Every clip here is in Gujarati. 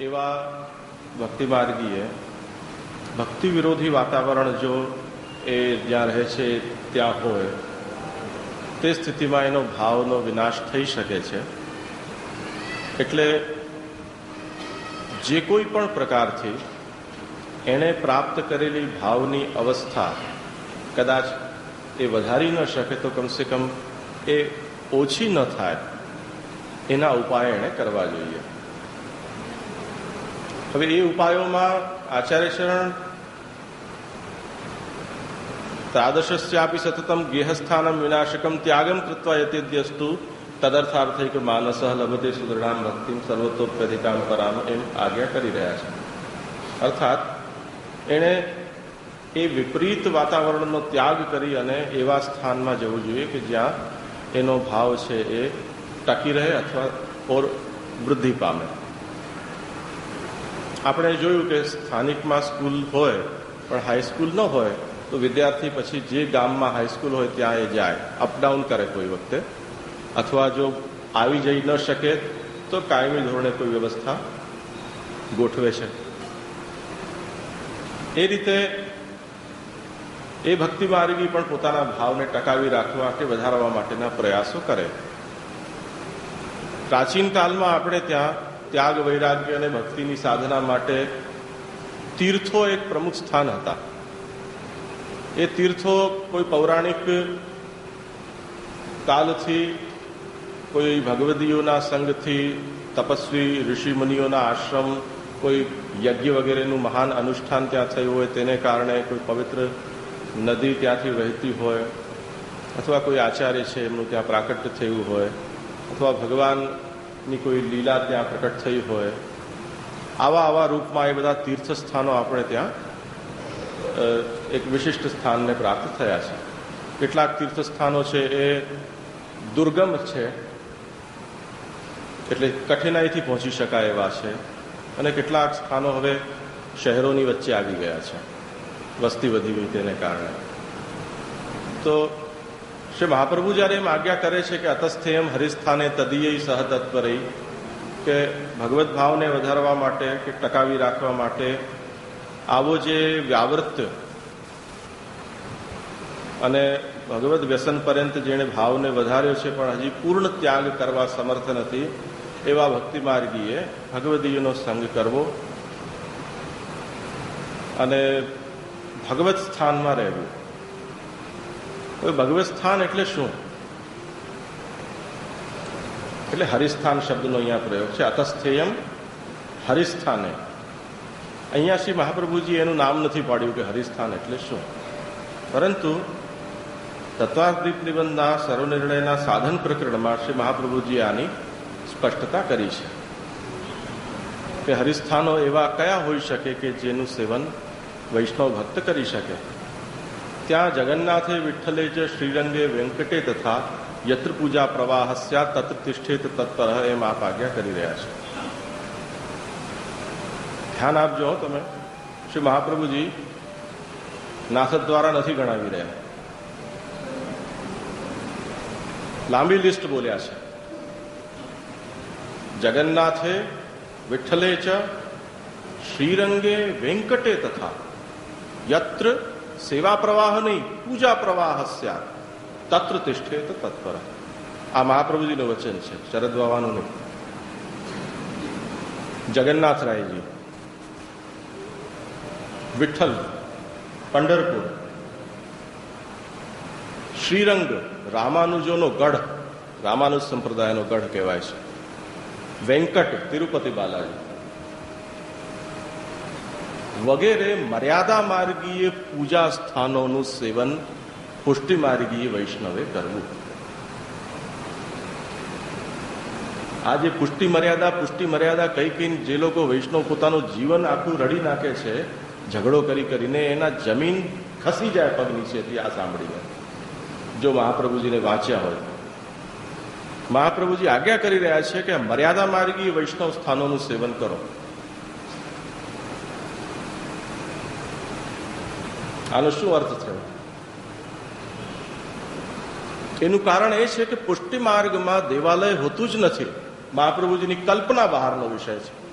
એવા ભક્તિ માર્ગીએ ભક્તિ વિરોધી વાતાવરણ જો એ જ્યાં રહે છે, ત્યાં હોય, તે સ્થિતિમાં એનો ભાવનો વિનાશ થઈ શકે છે. એટલે જે કોઈ પણ પ્રકારથી એણે પ્રાપ્ત કરેલી ભાવની અવસ્થા કદાચ એ વધારી ન શકે તો કમસે કમ એ ઓછી ન થાય, એના ઉપાય એણે કરવા જોઈએ. હવે એ ઉપાયોમાં આચાર્ય શરણ તાદશ્યાપી સતતમ ગેહસ્થાનમ વિનાશકમ ત્યાગમ કૃત્વા યતેદ્યસ્તુ તદર્થાર્થૈક માનસ લભતે સુદૃઢામ ભક્તિમ સર્વતોપ્યધિકામ પરામ એમ આજ્ઞા કરી રહ્યા છે. અર્થાત, એણે એ વિપરીત વાતાવરણનો ત્યાગ કરી અને એવા સ્થાનમાં જવું જોઈએ કે જ્યાં એનો ભાવ છે એ ટકી રહે અથવા ઓર વૃદ્ધિ પામે. આપણે જોયું કે સ્થાનિકમાં સ્કૂલ હોય, પણ હાઈસ્કૂલ ન હોય, તો વિદ્યાર્થી પછી જે ગામમાં હાઈસ્કૂલ હોય ત્યાં એ જાય અપડાઉન કરે કોઈ વખતે. અથવા જો આવી જઈ ન શકે, તો કાયમી ધોરણે કોઈ વ્યવસ્થા ગોઠવે છે. એ રીતે એ ભક્તિ માર્ગી પણ પોતાના ભાવને ટકાવી રાખવા કે વધારવા માટેના પ્રયાસો કરે. પ્રાચીન કાળમાં આપણે ત્યાં ત્યાગ, વૈરાગ્ય અને ભક્તિની સાધના માટે તીર્થો એક પ્રમુખ સ્થાન હતા. એ તીર્થો કોઈ પૌરાણિક કાલથી, કોઈ ભગવદીઓના સંઘથી તપસ્વી, ઋષિમુનિઓના આશ્રમ, કોઈ યજ્ઞ વગેરેનું મહાન અનુષ્ઠાન ત્યાં થયું હોય તેને કારણે કોઈ પવિત્ર નદી ત્યાંથી વહેતી હોય, અથવા કોઈ આચાર્ય છે એમનું ત્યાં પ્રાકટ્ય થયું હોય, અથવા ભગવાનની કોઈ લીલા ત્યાં પ્રકટ થઈ હોય, આવા આવા રૂપમાં એ બધા તીર્થ સ્થાનો આપણે ત્યાં એક વિશિષ્ટ સ્થાનને પ્રાપ્ત થયા છે. કેટલાક તીર્થ સ્થાનો છે એ દુર્ગમ છે, એટલે કઠિનાઈથી પહોંચી શકાય એવા છે, અને કેટલાક સ્થાનો હવે શહેરોની વચ્ચે આવી ગયા છે, વસ્તી વધી તેને કારણે. તો શ્રી મહાપ્રભુ જ્યારે એમ આજ્ઞા કરે છે કે અતસ્થેયમ હરિસ્થાને તદીય સહતત્પરી, કે ભગવત ભાવને વધારવા માટે કે ટકાવી રાખવા માટે આવો જે વ્યાવૃત્ત અને ભગવત વ્યસન પર્યંત જેણે ભાવને વધાર્યો છે પણ હજી પૂર્ણ ત્યાગ કરવા સમર્થ નથી, એવા ભક્તિ માર્ગીએ ભગવદીયનો સંગ કરવો અને ભગવત સ્થાનમાં રહેવું. હવે ભગવત સ્થાન એટલે શું? એટલે હરિસ્થાન શબ્દનો અહીંયા પ્રયોગ છે. અતસ્થેયમ હરિસ્થાને. અહીંયા શ્રી મહાપ્રભુજી એનું નામ નથી પાડ્યું કે હરિસ્થાન એટલે શું. પરંતુ તત્વાદીપ નિબંધના સર્વનિર્ણયના સાધન પ્રકરણમાં શ્રી મહાપ્રભુજી આની સ્પષ્ટતા કરી છે કે હરિસ્થાનો એવા કયા હોઈ શકે કે જેનું સેવન વૈષ્ણવ ભક્ત કરી શકે? ત્યાં જગન્નાથે વિઠ્ઠલે જ શ્રીરંગે વેંકટે તથા યત્ર પૂજા પ્રવાહસ્યા તત્ર તિષ્ઠેત તત્પર એમ આપ આજ્ઞા કરી રહ્યા છે. ધ્યાન આપજો તમે. શ્રી મહાપ્રભુજી નાસદ દ્વારા નથી ગણાવી રહ્યા. લાંબી લિસ્ટ બોલ્યા છે. જગન્નાથે વિઠ્ઠલે ચ, શ્રીરંગે વેંકટે તથા યત્ર સેવા પ્રવાહ નહીં પૂજા પ્રવાહ સ્યા તત્ર તિષ્ઠેત તત્પર. આ મહાપ્રભુજીનું વચન છે, શરદ બાવાનું નહીં. જગન્નાથ રાયજી વિઠ્ઠલ, પંઢરપુર, શ્રીરંગ, રામાનુજોનો ગઢ, રામાનુજ સંપ્રદાયનો ગઢ કહેવાય છે. વેંકટ, તિરુપતિ બાલાજી. વગેરે મર્યાદા માર્ગીય પૂજા સ્થાનોનું સેવન, પુષ્ટિ માર્ગીય વૈષ્ણવે કરવું. આ જે પુષ્ટિ મર્યાદા પુષ્ટિ મર્યાદા કઈ કઈ જે લોકો વૈષ્ણવ પોતાનું જીવન આખું રડી નાખે છે, ઝઘડો કરી કરીને એના જમીન ખસી જાય પગ નીચેથી આ સાંભળીને. જો મહાપ્રભુજીને વાંચ્યા હોય. મહાપ્રભુજી આજ્ઞા કરી રહ્યા છે કે મર્યાદા માર્ગી વૈષ્ણવ સ્થાનોનું સેવન કરો. આનો શું અર્થ થયો? એનું કારણ એ છે કે પુષ્ટિ માર્ગમાં દેવાલય હોતું જ નથી. મહાપ્રભુજીની કલ્પના બહારનો વિષય છે.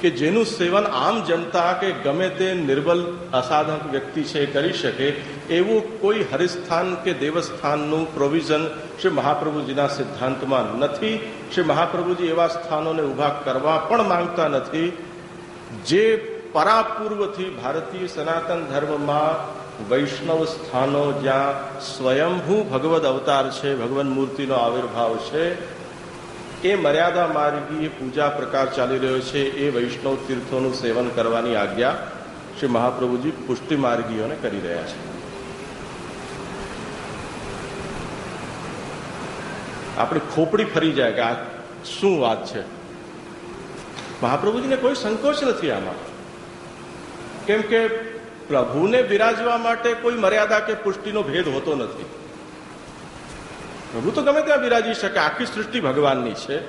કે જેનું સેવન આમ જનતા કે ગમે તે નિર્બલ અસાધક વ્યક્તિ છે કરી શકે, એવું કોઈ હરિસ્થાન કે દેવસ્થાનનું પ્રોવિઝન શ્રી મહાપ્રભુજીના સિદ્ધાંતમાં નથી. શ્રી મહાપ્રભુજી એવા સ્થાનોને ઊભા કરવા પણ માંગતા નથી. જે પરાપૂર્વથી ભારતીય સનાતન ધર્મમાં વૈષ્ણવ સ્થાનો જ્યાં સ્વયંભૂ ભગવદ અવતાર છે, ભગવાન મૂર્તિનો આવિર્ભાવ છે, એ મર્યાદા માર્ગીય પૂજા પ્રકાર ચાલી રહ્યો છે, એ વૈષ્ણવ તીર્થોનું સેવન કરવાની આજ્ઞા શ્રી મહાપ્રભુજી પુષ્ટિ માર્ગીઓને કરી રહ્યા છે. આપણે ખોપડી ફરી જાય કે આ શું વાત છે? મહાપ્રભુજીને કોઈ સંકોચ નથી આમાં. કેમ કે પ્રભુને બિરાજવા માટે કોઈ મર્યાદા કે પુષ્ટિનો ભેદ હોતો નથી. પ્રભુ તો ગમે ત્યાં બિરાજી શકે, આખી સૃષ્ટિ ભગવાનની છે.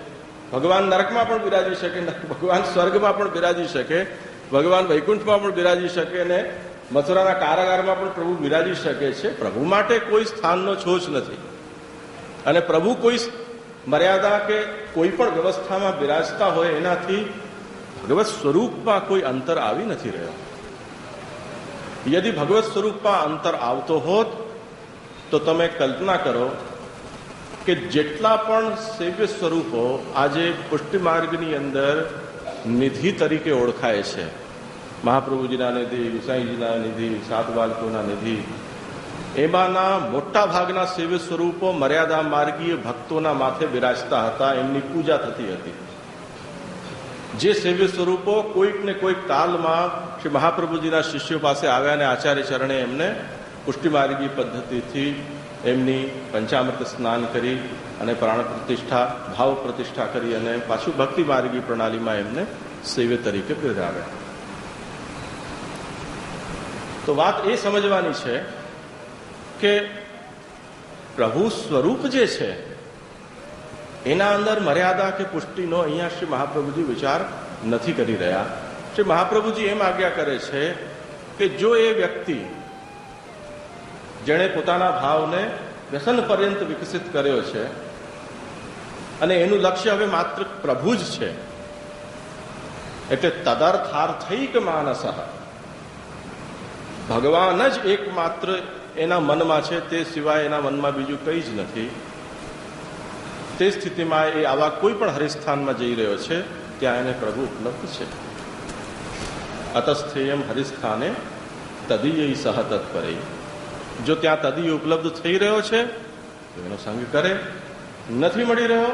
ભગવાન નરકમાં પણ બિરાજી શકે ભગવાન સ્વર્ગમાં પણ બિરાજી શકે, ભગવાન વૈકુંઠમાં પણ બિરાજી શકે અને મથુરાના કારાગારમાં પણ પ્રભુ બિરાજી શકે છે. પ્રભુ માટે કોઈ સ્થાનનો છોછ નથી. અને પ્રભુ કોઈ મર્યાદા કે કોઈ પણ વ્યવસ્થામાં બિરાજતા હોય એનાથી ભગવત સ્વરૂપમાં કોઈ અંતર આવી નથી રહ્યો. યદિ ભગવત સ્વરૂપમાં અંતર આવતો હોત તો તમે કલ્પના કરો કે જેટલા પણ સેવ્ય સ્વરૂપો આજે પુષ્ટિ માર્ગની અંદર નિધિ તરીકે ઓળખાય છે મહાપ્રભુજીના નિધિ ગુસાઈજીના નિધિ સાત બાલકોના નિધિ એમાંના મોટા ભાગના સેવ્ય સ્વરૂપો મર્યાદા માર્ગીય ભક્તોના માથે બિરાજતા હતા એમની પૂજા થતી હતી જે સેવ્ય સ્વરૂપો કોઈક ને કોઈક કાલમાં શ્રી મહાપ્રભુજીના શિષ્યો પાસે આવ્યા અને આચાર્ય ચરણે એમને પુષ્ટિમાર્ગી પદ્ધતિથી એમની પંચામૃત સ્નાન કરી અને પ્રાણ પ્રતિષ્ઠા, ભાવ પ્રતિષ્ઠા કરી અને પાછું ભક્તિ માર્ગી પ્રણાલીમાં એમને સેવ્ય તરીકે બિરદાવ્યા તો વાત એ સમજવાની છે કે પ્રભુ સ્વરૂપ જે છે એના અંદર મર્યાદા કે પુષ્ટિનો અહીંયા શ્રી મહાપ્રભુજી વિચાર નથી કરી રહ્યા. શ્રી મહાપ્રભુજી એમ આજ્ઞા કરે છે કે જો એ વ્યક્તિ જેણે પોતાના ભાવને વ્યસન પર્યંત વિકસિત કર્યો છે અને એનું લક્ષ્ય હવે માત્ર પ્રભુ જ છે, એટલે તદર્થાર્થૈક માનસ. ભગવાન જ એકમાત્ર એના મનમાં છે, તે સિવાય એના મનમાં બીજું કંઈ જ નથી. તે સ્થિતિમાં એ આવા કોઈ પણ હરિસ્થાનમાં જઈ રહ્યો છે, ત્યાં એને પ્રભુ ઉપલબ્ધ છે. અતસ્થેયમ હરિસ્થાને તદીય સહ તત્પરે જો ત્યાં તદીય ઉપલબ્ધ થઈ રહ્યો છે, તો એનો સંગ કરે. નથી મળી રહ્યો,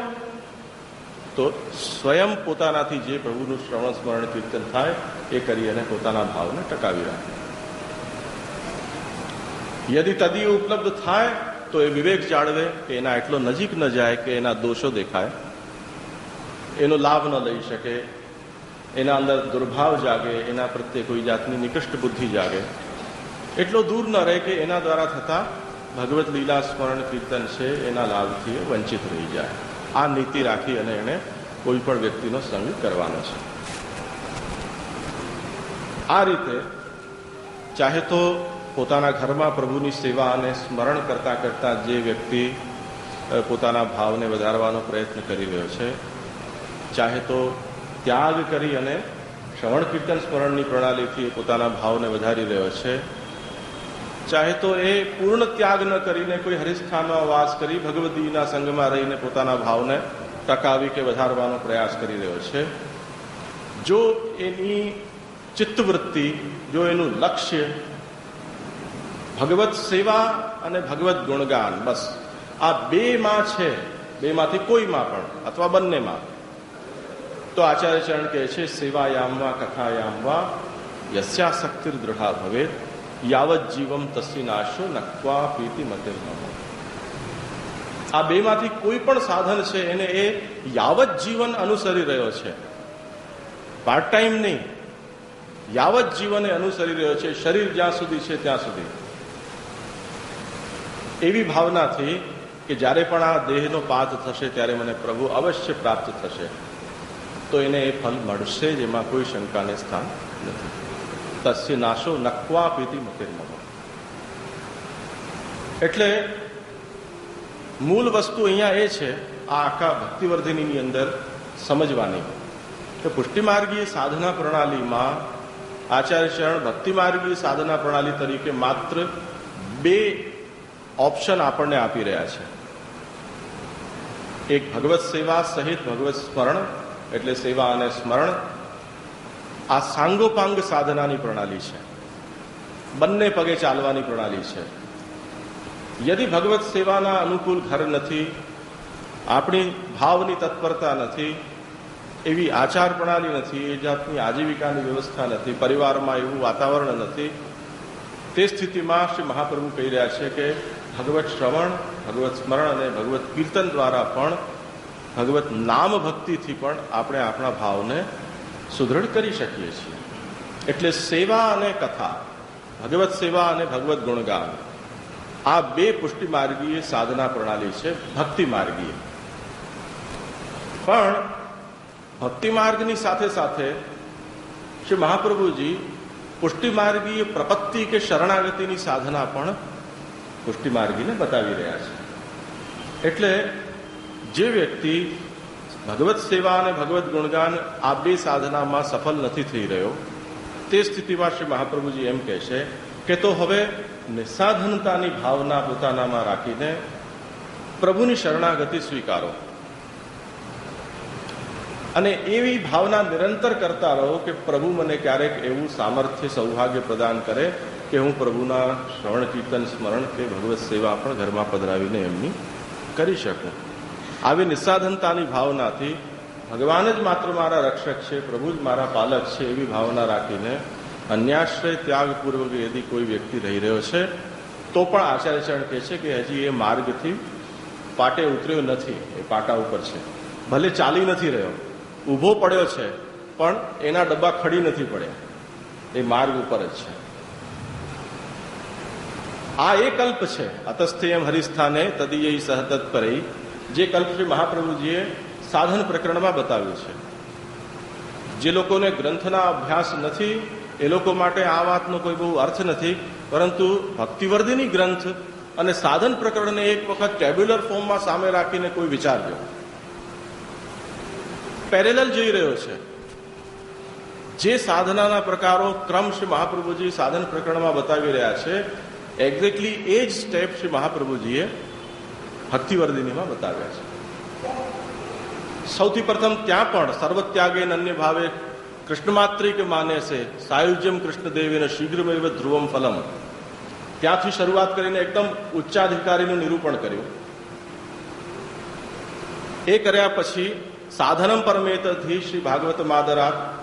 તો સ્વયં પોતાનાથી જે પ્રભુનું શ્રવણ, સ્મરણ, કીર્તન થાય, એ કરી અને પોતાના ભાવને ટકાવી રાખે. યદિ તદીય ઉપલબ્ધ થાય તો એ વિવેક જાળવે કે એના એટલો નજીક ન જાય કે એના દોષો દેખાય. એનો લાભ ન લઈ શકે. એના અંદર દુર્ભાવ જાગે, એના પ્રત્યે કોઈ જાતની નિકૃષ્ટ બુદ્ધિ જાગે. એટલો દૂર ન રહે કે એના દ્વારા થતા ભગવત લીલા સ્મરણ કીર્તન છે એના લાભથી વંચિત રહી જાય. આ નીતિ રાખી અને એને કોઈ પણ વ્યક્તિનો સંગ કરવાનો છે. આ રીતે ચાહે તો પોતાના ઘરમાં પ્રભુની સેવા અને સ્મરણ કરતાં કરતાં જે વ્યક્તિ પોતાના ભાવને વધારવાનો પ્રયત્ન કરી રહ્યો છે, ચાહે તો ત્યાગ કરી અને શ્રવણ કીર્તન સ્મરણની પ્રણાલીથી પોતાના ભાવને વધારી રહ્યો છે, ચાહે તો એ પૂર્ણ ત્યાગ ન કરીને કોઈ હરિસ્થાનમાં વાસ કરી ભગવદીના સંગમાં રહીને પોતાના ભાવને ટકાવી કે વધારવાનો પ્રયાસ કરી રહ્યો છે. જો એની ચિત્તવૃત્તિ, જો એનું લક્ષ્ય ભગવત સેવા અને ભગવત ગુણગાન, બસ. આ બેમાં છે. બેમાંથી કોઈમાં પણ, અથવા બંનેમાં તો આચાર્ય ચરણ કહે છે સેવાયામ વા કથાયામ વા યસ્યાશક્તિર દૃઢા ભવે યાવત જીવમ તસ્ય નાશો નક્વા પ્રીતિ મતે આ બેમાંથી કોઈ પણ સાધન છે, એને એ યાવત જીવન અનુસરી રહ્યો છે. પાર્ટ ટાઈમ નહીં. યાવત જીવને અનુસરી રહ્યો છે, શરીર જ્યાં સુધી છે ત્યાં સુધી. એવી ભાવનાથી કે જ્યારે પણ આ દેહનો પાત થશે ત્યારે મને પ્રભુ અવશ્ય પ્રાપ્ત થશે. તો એને એ ફલ મળશે જેમાં કોઈ શંકાને સ્થાન નથી. તસ્ય નાશો નકવા પીતી મતિર્મમ એટલે મૂળ વસ્તુ અહીંયા એ છે, આ આખા ભક્તિવર્ધિનીની અંદર સમજવાની. કે પુષ્ટિમાર્ગીય સાધના પ્રણાલીમાં આચાર્ય શરણ ભક્તિમાર્ગીય સાધના પ્રણાલી તરીકે માત્ર બે ઓપ્શન આપણને આપી રહ્યા છે. એક ભગવત સેવા સહિત ભગવત સ્મરણ, એટલે સેવા અને સ્મરણ, આ સાંગોપાંગ સાધનાની પ્રણાલી છે. બંને પગે ચાલવાની પ્રણાલી છે. યદિ ભગવત સેવાના અનુકૂળ ઘર નથી, આપણી ભાવની તત્પરતા નથી, એવી આચાર પ્રણાલી નથી, એ જાતની આજીવિકાની વ્યવસ્થા નથી, પરિવારમાં એવું વાતાવરણ નથી, તે સ્થિતિમાં શ્રી મહાપ્રભુ કહી રહ્યા છે કે ભગવત શ્રવણ, ભગવત સ્મરણ અને ભગવત કીર્તન દ્વારા પણ ભગવત નામ ભક્તિથી પણ આપણે આપણા ભાવને સુદૃઢ કરી શકીએ છીએ. એટલે સેવા અને કથા, ભગવત સેવા અને ભગવત ગુણગાન, આ બે પુષ્ટિ માર્ગીય સાધના પ્રણાલી છે, ભક્તિ માર્ગીય. પણ ભક્તિ માર્ગની સાથે સાથે શ્રી મહાપ્રભુજી પુષ્ટિ માર્ગીય પ્રપત્તિ કે શરણાગતિની સાધના પણ પુષ્ટિ માર્ગીને બતાવી રહ્યા છે. એટલે જે વ્યક્તિ ભગવત સેવા અને ભગવત ગુણગાન આ બે સાધનામાં સફળ નથી થઈ રહ્યો, તે સ્થિતિમાં શ્રી મહાપ્રભુજી એમ કહે છે કે તો હવે નિસાધનતાની ભાવના પોતાનામાં રાખીને પ્રભુની શરણાગતિ સ્વીકારો. અને એવી ભાવના નિરંતર કરતા રહો કે પ્રભુ મને ક્યારેક એવું સામર્થ્ય સૌભાગ્ય પ્રદાન કરે કે હું પ્રભુના શ્રવણ કીર્તન સ્મરણ કે ભગવત સેવા પણ ઘરમાં પધરાવીને એમની કરી શકું. આવી નિસ્સાધનતાની ભાવનાથી ભગવાન જ માત્ર મારા રક્ષક છે, પ્રભુ જ મારા પાલક છે એવી ભાવના રાખીને અન્યાશ્રય ત્યાગપૂર્વક યદિ કોઈ વ્યક્તિ રહી રહ્યો છે, તો પણ આચાર્યચરણ કહે છે કે હજી એ માર્ગથી પાટે ઉતર્યો નથી, એ પાટા ઉપર છે. ભલે ચાલી નથી રહ્યો, ઊભો પડ્યો છે, પણ એના ડબ્બા ખડી નથી પડ્યા. એ માર્ગ ઉપર જ છે. આ એ કલ્પ છે. અતસ્થેયમ હરિસ્થાને તદીય સહતત પરઈ જે કલ્પ શ્રી મહાપ્રભુજીએ સાધન પ્રકરણમાં બતાવ્યું છે. જે લોકોને ગ્રંથના અભ્યાસ નથી, એ લોકો માટે આ વાતનો કોઈ બહુ અર્થ નથી, પરંતુ ભક્તિવર્ધિની ગ્રંથ અને સાધન પ્રકરણને એક વખત ટેબ્યુલર ફોર્મમાં સામે રાખીને કોઈ વિચારજો પેરેલલ જઈ રહ્યો છે. જે સાધનાના પ્રકારો ક્રમ શ્રી મહાપ્રભુજી સાધન પ્રકરણમાં બતાવી રહ્યા છે એક્ઝેક્ટલી એ જ સ્ટેપ શ્રી મહાપ્રભુજીએ ભક્તિવર્ધિનીમાં બતાવ્યા છે. સૌથી પ્રથમ ત્યાં પણ સર્વત્યાગે અન્ય ભાવે કૃષ્ણમાત્રી કે માને છે સાયુજ્યમ કૃષ્ણદેવીને શીઘ્રમેવ ધ્રુવમ ફલમ. ત્યાંથી શરૂઆત કરીને એકદમ ઉચ્ચાધિકારીનું નિરૂપણ કર્યું. એ કર્યા પછી સાધનમ પરમેતથી શ્રી ભાગવત માદરા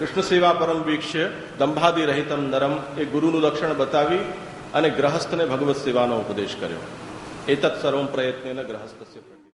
કૃષ્ણ સેવા પરમ વીક્ષ્ય દંભાદી રહિતમ નરમ એ ગુરુનું લક્ષણ બતાવી અને ગ્રહસ્થને ભગવત સેવાનો ઉપદેશ કર્યો. એતત સર્વમ પ્રયત્ન ગ્રહસ્થ